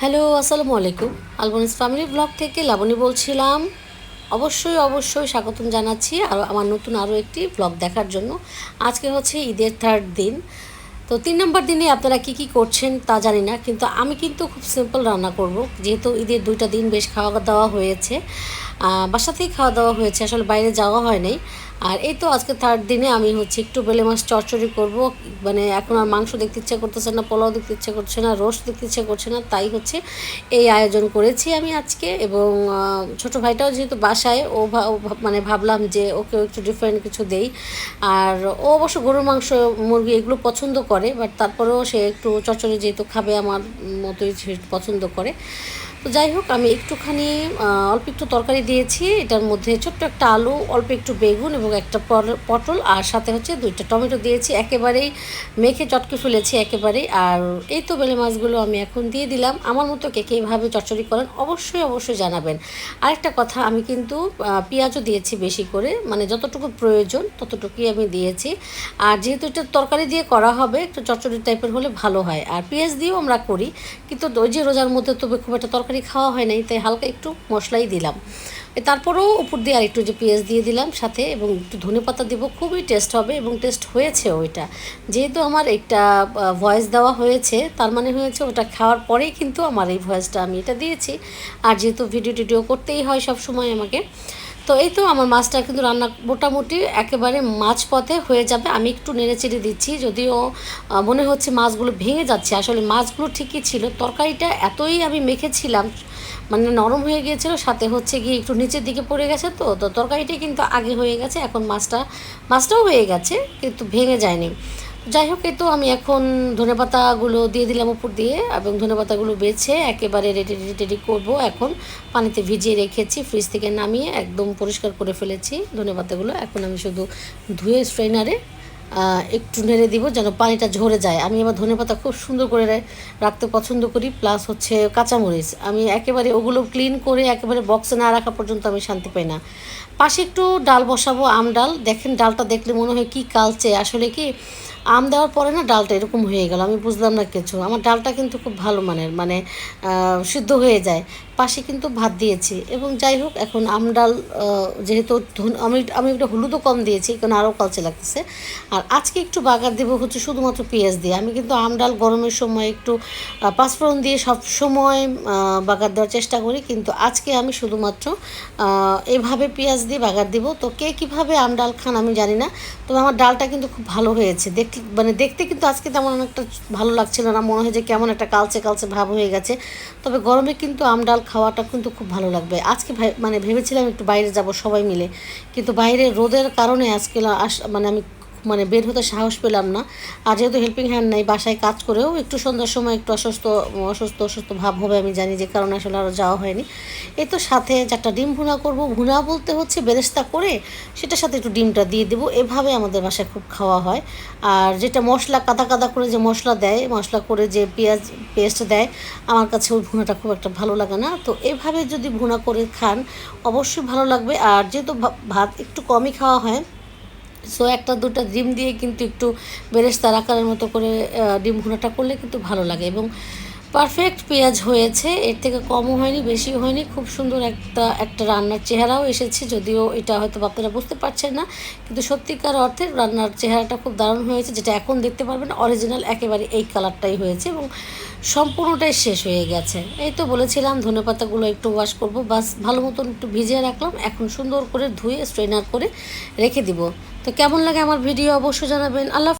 Hello, আসসালামু আলাইকুম। আলবনিস family blog থেকে লাবণী বলছিলাম। অবশ্যই অবশ্যই স্বাগতম জানাচ্ছি আর আমার নতুন আরও একটি ব্লগ দেখার জন্য। আজকে হচ্ছে ঈদের থার্ড দিন। তো তিন নম্বর দিনে আপনারা কি কি করছেন তা জানি না, কিন্তু আমি কিন্তু খুব সিম্পল রান্না করব। যেহেতু ঈদের দুইটা দিন বেশ খাওয়া দাওয়া হয়েছে বাসাতেই খাওয়া দাওয়া হয়েছে, আসলে বাইরে যাওয়া হয় নাই। আর এই তো আজকে থার্ড দিনে আমি হচ্ছে একটু বেলে মাছ চচ্চড়ি করব। মানে এখন আর মাংস দেখতে ইচ্ছে করতেছে না, পোলাও দেখতে ইচ্ছে করছে না, রোস্ট দেখতে ইচ্ছে করছে না, তাই হচ্ছে এই আয়োজন করেছি আমি আজকে এবং ছোট ভাইটাও যেহেতু বাসায়, ও মানে ভাবলাম যে ওকেও একটু ডিফারেন্ট কিছু দেই। আর ও অবশ্য গরুর মাংস, মুরগি এগুলো পছন্দ করে বাট তারপরেও সে একটু চচ্চড়ি যেহেতু খাবে আমার মতোই পছন্দ করে। তো যাই হোক, আমি একটুখানি অল্প একটু তরকারি দিয়েছি। এটার মধ্যে ছোট্ট একটা আলু, অল্প একটু বেগুন এবং একটা পটল আর সাথে হচ্ছে দুইটা টমেটো দিয়েছি। একেবারেই মেখে চটকে ফেলেছি একেবারেই। আর এই তো বেলে মাছগুলো আমি এখন দিয়ে দিলাম। আমার মতো কে কে এইভাবে চচ্চড়ি করেন অবশ্যই অবশ্যই জানাবেন। আরেকটা কথা, আমি কিন্তু পেঁয়াজও দিয়েছি বেশি করে। মানে যতটুকু প্রয়োজন ততটুকুই আমি দিয়েছি। আর যেহেতু এটা তরকারি দিয়ে করা হবে, একটু চচ্চড়ি টাইপের হলে ভালো হয়। আর পেঁয়াজ দিয়েও আমরা করি। কিন্তু ওই যে রোজার মধ্যে তো খুব একটা তরকারি খাওয়া হয় নাই, তাই হালকা একটু মশলাই দিলাম। তারপরেও উপর দিয়ে আরেকটু যে পেঁয়াজ দিয়ে দিলাম সাথে এবং একটু ধনে পাতা দিব, খুবই টেস্ট হবে এবং টেস্ট হয়েছে ওইটা যেহেতু আমার একটা ভয়েস দেওয়া হয়েছে, তার মানে হয়েছে ওটা খাওয়ার পরেই কিন্তু আমার এই ভয়েসটা আমি এটা দিয়েছি। আর যেহেতু ভিডিও টিডিও করতেই হয় সব সময় আমাকে তো এই তো আমার মাছটা কিন্তু রান্না মোটামুটি একেবারে মাছ পথে হয়ে যাবে। আমি একটু নেড়ে চেড়ে দিচ্ছি, যদিও মনে হচ্ছে মাছগুলো ভেঙে যাচ্ছে। আসলে মাছগুলো ঠিকই ছিল। তরকারিটা এতই আমি মেখেছিলাম মানে নরম হয়ে গিয়েছিল, সাথে হচ্ছে গিয়ে একটু নিচের দিকে পড়ে গেছে তো তো তরকারিটা কিন্তু আগে হয়ে গেছে। এখন মাছটা, মাছটাও হয়ে গেছে, কিন্তু ভেঙে যায়নি। যাই হোক তো আমি এখন ধনেপাতাগুলো দিয়ে দিলাম উপর দিয়ে, এবং ধনেপাতাগুলো বেছে একেবারে রেডি রেডি রেডি করব। এখন পানিতে ভিজিয়ে রেখেছি ফ্রিজ থেকে নামিয়ে একদম পরিষ্কার করে ফেলেছি ধনেপাতাগুলো। এখন আমি শুধু ধুয়ে স্ট্রেনারে একটু নেড়ে দিব যেন পানিটা ঝরে যায়। আমি আবার ধনেপাতা খুব সুন্দর করে রাখতে পছন্দ করি প্লাস হচ্ছে কাঁচামরিচ। আমি একেবারে ওগুলো ক্লিন করে একেবারে বক্সে না রাখা পর্যন্ত আমি শান্তি পাই না। পাশে একটু ডাল বসাবো, আম ডাল। দেখেন, ডালটা দেখলে মনে হয় কি কালচে। আসলে কি আম দেওয়ার পরে না ডালটা এরকম হয়ে গেল, আমি বুঝলাম না কিছু। আমার ডালটা কিন্তু খুব ভালো মানের মানে সিদ্ধ হয়ে যায়। পাশে কিন্তু ভাত দিয়েছি এবং যাই হোক, এখন আম ডাল যেহেতু আমি আমি একটু হলুদও কম দিয়েছি, কারণ আরও কালচে লাগতেছে। আর আজকে একটু বাগার দেবো হচ্ছে শুধুমাত্র পেঁয়াজ দিয়ে। আমি কিন্তু আম ডাল গরমের সময় একটু পাঁচফোড়ন দিয়ে সব সময় বাগার দেওয়ার চেষ্টা করি, কিন্তু আজকে আমি শুধুমাত্র এভাবে পেঁয়াজ দিয়ে বাগার দিব। তো কে কীভাবে আম ডাল খান আমি জানি না, তবে আমার ডালটা কিন্তু খুব ভালো হয়েছে। দেখ মানে দেখতে কিন্তু আজকে তেমন অনেকটা ভালো লাগছিল না। মনে হয় যে কেমন একটা কালচে কালচে ভাব হয়ে গেছে। তবে গরমে কিন্তু আম ডাল খাওয়াটা কিন্তু খুব ভালো লাগবে। আজকে মানে ভেবেছিলাম একটু বাইরে যাব সবাই মিলে। কিন্তু বাইরে রোদের কারণে আজকে মানে আমি মানে বের হতে সাহস পেলাম না। আর যেহেতু হেল্পিং হ্যান্ড নাই, বাসায় কাজ করেও একটু সন্ধ্যার সময় একটু অসুস্থ অসুস্থ অসুস্থ ভাব হবে আমি জানি যে কারণে আসলে আরও যাওয়া হয়নি। এই তো সাথে চারটা ডিম ভুনা করব। ভুনা বলতে হচ্ছে বেরেস্তা করে সেটার সাথে একটু ডিমটা দিয়ে দেবো। এভাবে আমাদের বাসায় খুব খাওয়া হয়। আর যেটা মশলা, কাদা কাদা করে যে মশলা দেয়, মশলা করে যে পেঁয়াজ পেস্ট দেয়, আমার কাছে ওই ভুনাটা খুব একটা ভালো লাগে না। তো এভাবে যদি ভুনা করে খান, অবশ্যই ভালো লাগবে। আর যেহেতু ভাত একটু কমই খাওয়া হয় সো একটা দুটো ডিম দিয়ে কিন্তু একটু বেরেস্তার আকারের মতো করে ডিম ঘোড়াটা করলে কিন্তু ভালো লাগে এবং পারফেক্ট পেঁয়াজ হয়েছে। এর থেকে কমও হয়নি বেশি হয়নি। খুব সুন্দর একটা একটা রান্নার চেহারাও এসেছে, যদিও এটা হয়তো আপনারা বুঝতে পারছেন না। কিন্তু সত্যিকার অর্থে রান্নার চেহারাটা খুব দারুণ হয়েছে, যেটা এখন দেখতে পারবেন অরিজিনাল একেবারে এই কালারটাই হয়েছে এবং সম্পূর্ণটাই শেষ হয়ে গেছে। এই তো বলেছিলাম ধনেপাতাগুলো একটু ওয়াশ করব, বাস ভালো মতন একটু ভিজিয়ে রাখলাম, এখন সুন্দর করে ধুয়ে স্ট্রেনার করে রেখে দিব। তো কেমন লাগে আমার ভিডিও অবশ্যই জানাবেন। আল্লাহ